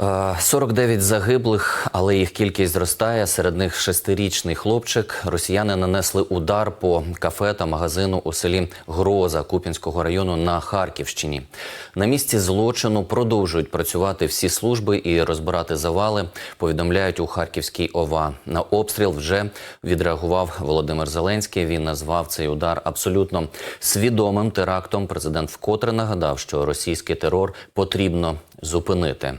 Е, 49 загиблих, але їх кількість зростає. Серед них шестирічний хлопчик. Росіяни нанесли удар по кафе та магазину у селі Гроза Куп'янського району на Харківщині. На місці злочину продовжують працювати всі служби і розбирати завали. Повідомляють у Харківській ОВА. На обстріл вже відреагував Володимир Зеленський. Він назвав цей удар абсолютно свідомим терактом. Президент вкотре нагадав, що російський терор потрібно зупинити.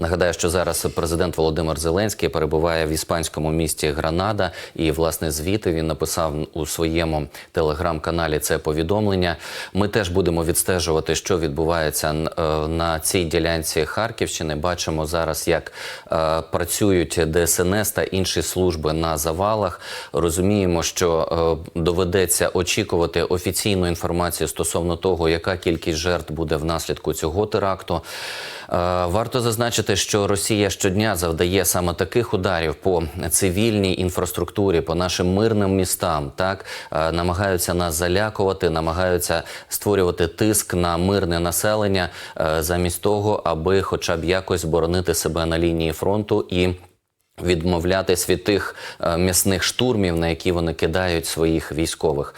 Нагадаю, що зараз президент Володимир Зеленський перебуває в іспанському місті Гранада, і власне звіти він написав у своєму телеграм-каналі це повідомлення. Ми теж будемо відстежувати, що відбувається е, на цій ділянці Харківщини. Бачимо зараз, як е, працюють ДСНС та інші служби на завалах. Розуміємо, що е, доведеться очікувати офіційну інформацію стосовно того, яка кількість жертв буде внаслідку цього теракту. Варто зазначити, що Росія щодня завдає саме таких ударів по цивільній інфраструктурі, по нашим мирним містам. Так Е, намагаються нас залякувати, намагаються створювати тиск на мирне населення е, замість того, аби хоча б якось боронити себе на лінії фронту і. Відмовлятись від тих е, м'ясних штурмів, на які вони кидають своїх військових.